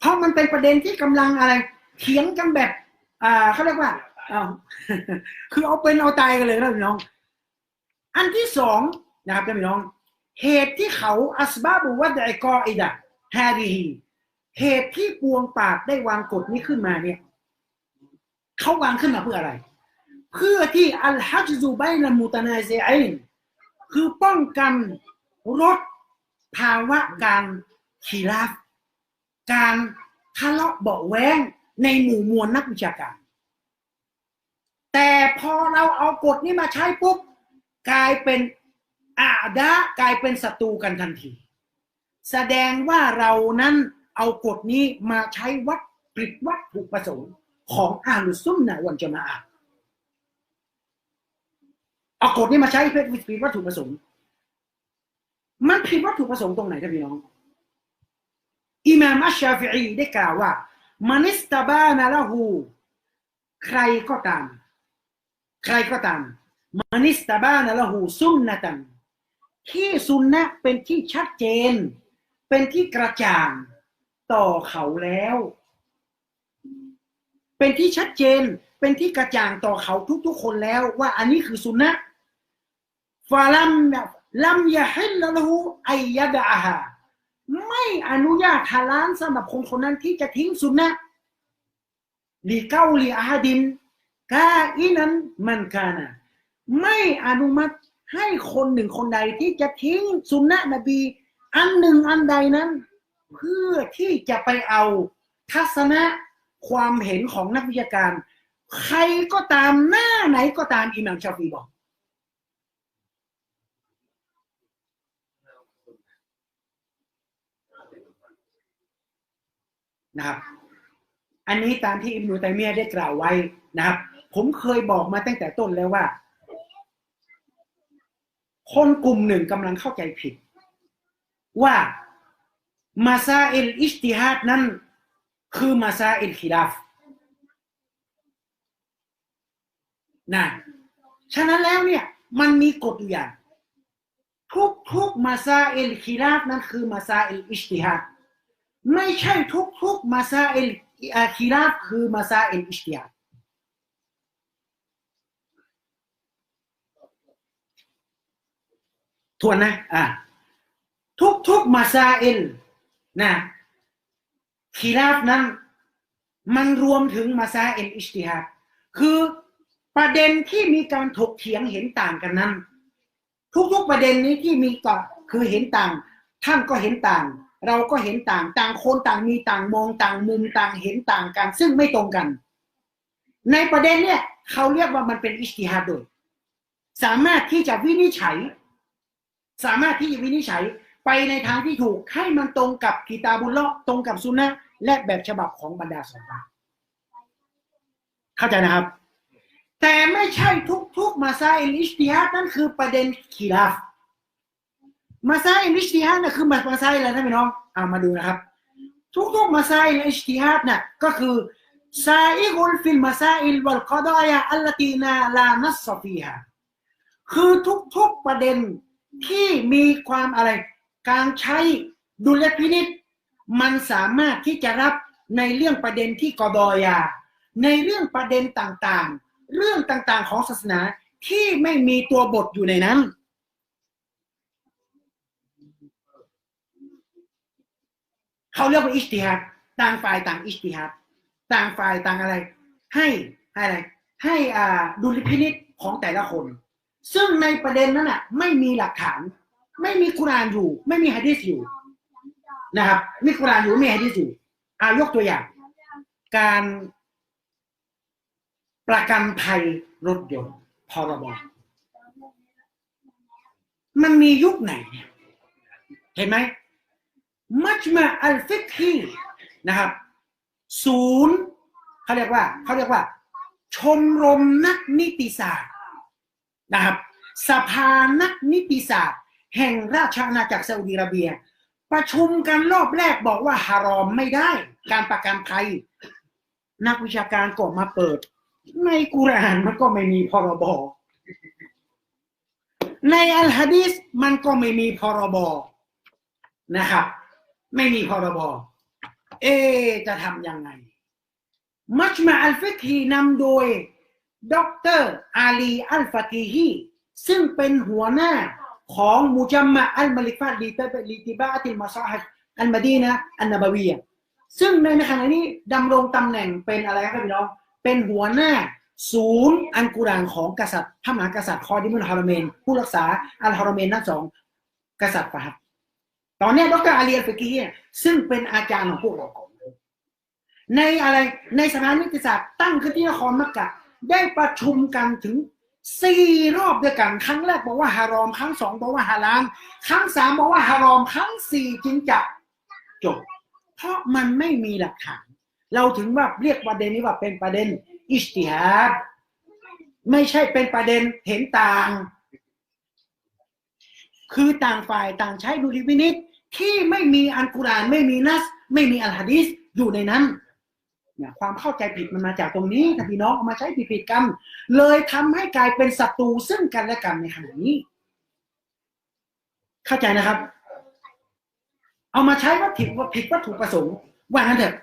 เพราะมันเป็นประเด็นที่กำลังอะไรเถียงกันแบบ อ่าเขาเรียกว่าอ้าคือเอาเป็นเอาตายกันเลยนะพี่น้อง อันที่สองนะครับพี่น้อง เหตุที่เขาอัสบาบุวัดไอกออิดะฮาดีฮีเหตุที่ปวงปากได้วางกฎนี้ขึ้นมาเนี่ยเขาวางขึ้นมาเพื่ออะไร เพื่อที่อัลฮัจจูไบนัมุตนาเซอินคือป้องกันลดภาวะการขีราฟ การทะเลาะเบาแวงในหมู่มวลนักวิชาการ แต่พอเราเอากฎนี้มาใช้ปุ๊บกลายเป็นอาดะกลายเป็นศัตรูกันทันที แสดงว่าเรานั้นเอากฎนี้มาใช้วัดผิดวัตถุประสงค์ของอาลุซุนนะวันจะมาอาเอากฎนี้มาใช้เพื่อผิดวัตถุประสงค์ มันผิดวัตถุประสงค์ตรงไหนท่านพี่น้อง อิมามอัชชาฟิอีได้กล่าวว่ามันิสตาบานาละหูใครก็ตาม ใครก็ตามมันิสตาบานาละหูซุนนะตันที่ซุนนะเป็นที่ชัดเจน เป็นที่กระจ่างต่อเขาแล้ว เป็นที่ชัดเจนเป็นที่กระจ่างต่อเขาทุกๆคนแล้วว่าอันนี้คือซุนนะฟาลัมลัมยะฮิลละหูไอยยะดะฮา ไม่อนุญาตฮาลานสำหรับคนคนนั้นที่จะทิ้งสุนนะลีเก้าลีอาดินกาอินั้นมันกานะไม่อนุมัติให้คนหนึ่งคนใดที่จะทิ้งสุนนะนบี อันหนึ่งอันใดนั้น เพื่อที่จะไปเอาทัศนะความเห็นของนักวิชาการ ใครก็ตามหน้าไหนก็ตามอิหม่ามชาฟีบอก นะครับ อันนี้ตามที่อิมนูตัยมียได้กล่าวไว้นะครับ ผมเคยบอกมาตั้งแต่ต้นแล้วว่า คนกลุ่มหนึ่งกำลังเข้าใจผิด ว่ามาซาอิลอิสติฮัดนั้นคือมาซาอิลคิลาฟนะฉะนั้นแล้วเนี่ยมันมีกฎอยู่อย่างทุกทุกมาซาอิลคิลาฟนั้นคือมาซาอิลอิสติฮัด ไม่ใช่ทุกทุกมาซาอิลคิลาฟคือมาซาอิลอิสติฮัดทวนนะอ่าทุกทุกมาซาอิลนะคิลาฟนั้นมันรวมถึงมาซาอิลอิสติฮัดคือประเด็นที่มีการถกเถียงเห็นต่างกันนั้น ทุกๆประเด็นนี้ที่มีก็คือเห็นต่าง ท่านก็เห็นต่าง เราก็เห็นต่างต่างคนต่างมีต่างมองต่างมุมต่างเห็นต่างกัน ซึ่งไม่ตรงกัน ในประเด็นเนี่ยเขาเรียกว่ามันเป็นอิสติฮัดโดย สามารถที่จะวินิจฉัย สามารถที่จะวินิจฉัยไปในทางที่ถูกให้มันตรงกับกีตาบุลเลาะตรงกับซุนนะและแบบฉบับของบรรดาสอบาเข้าใจนะครับ แต่ไม่ใช่ทุกๆมาซาอิลอิสติฮัดนั่นคือประเด็นขีลาฟ มาไซอิลอิสติฮัดน่ะคือมาไซอิลอะไรนะพี่น้องเอามาดูนะครับ ทุกๆมาไซาอิลอิสติฮัดน่ะก็คือซาอิกุลฟิลมาซอิลวัลกอดายะอัลลตีนาลานัสฟีฮาคือทุกๆประเด็นที่มีความอะไร การใช้ดุลยพินิษมันสามารถที่จะรับในเรื่องประเด็นที่กอดอยา ในเรื่องประเด็นต่างๆ เรื่องต่างๆของศาสนาที่ไม่มีตัวบทอยู่ในนั้น เขาเรียกว่าอิสติฮัดต่างฝ่ายต่างอิสติฮัดต่างฝ่ายต่างอะไร ให้ให้อะไร ให้อ่าดุลพินิษของแต่ละคน ซึ่งในประเด็นนั้นอะ ไม่มีหลักฐาน ไม่มีกุรานอยู่ ไม่มีฮะดีษอยู่นะครับ มีกุรานอยู่ไม่มีฮะดีษอยู่อายกตัวอย่าง การประกันภัยรถยนต์พรบมันมียุคไหนเนี่ย เห็นไหมมัจมาอัลฟิกฮีนะครับศูนย์เขาเรียกว่าเขาเรียกว่า ชมรมนักนิติศาสตร์นะครับสภานักนิติศาสตร์ แห่งราชอาณาจักรซาอุดิอาระเบีย ประชุมกันรอบแรกบอกว่าฮารอมไม่ได้ การประกันภัย นักวิชาการก็มาเปิด ในกุรานมันก็ไม่มีพรบในอัลฮะดีษมันก็ไม่มีพรบ นะครับ ไม่มีพรบเอ จะทำยังไง มัชมาอัลฟิกฮีนำโดยดรอาลีอัลฟากีฮีซึ่งเป็นหัวหน้าของมุจัมมะอัลมาลิฟาลีเตเบลิติบาติลมาซาฮัอัลมาดีนะอันนบาวียซึ่งในขณะนี้ดำรงตำแหน่งเป็นอะไรครับพี่น้อง เป็นหัวหน้าศูนย์อันกุรานของกษัตริย์พระมหากษัตริย์คอดิมุลฮารเมน ผู้รักษาอัลฮารเมนทั้งสอง กษัตริย์ฟะครับ ตอนนี้ดรอาลีอัลฟากีเนี่ยซึ่งเป็นอาจารย์ของพวกเราก่อนในอะไรในสถานนิติศาสตร์ตั้งขึ้นที่นครมักกะ ได้ประชุมกันถึงสี่รอบด้วยกัน ครั้งแรกบอกว่าฮารอม ครั้งสองบอกว่าฮาลาลครั้งสามบอกว่าฮารอม ครั้งสี่จึงจะจบ เพราะมันไม่มีหลักฐาน เราถึงว่าเรียกประเด็นนี้ว่าเป็นประเด็น อิสติฮัดไม่ใช่เป็นประเด็นเห็นต่าง คือต่างฝ่ายต่างใช้ดุลิพินิษ ที่ไม่มีอันกุรอานไม่มีนัส ไม่มีอัลฮะดีษอยู่ในนั้นเนี่ยความเข้าใจผิดมันมาจากตรงนี้ท่าพี่น้องเอามาใช้ผิดๆกัน เลยทำให้กลายเป็นศัตรูซึ่งกันและกันในขณะนี้ เข้าใจนะครับ เอามาใช้ว่าผิดว่าผิดวัตถุประสงค์ว่างั้นเถอะ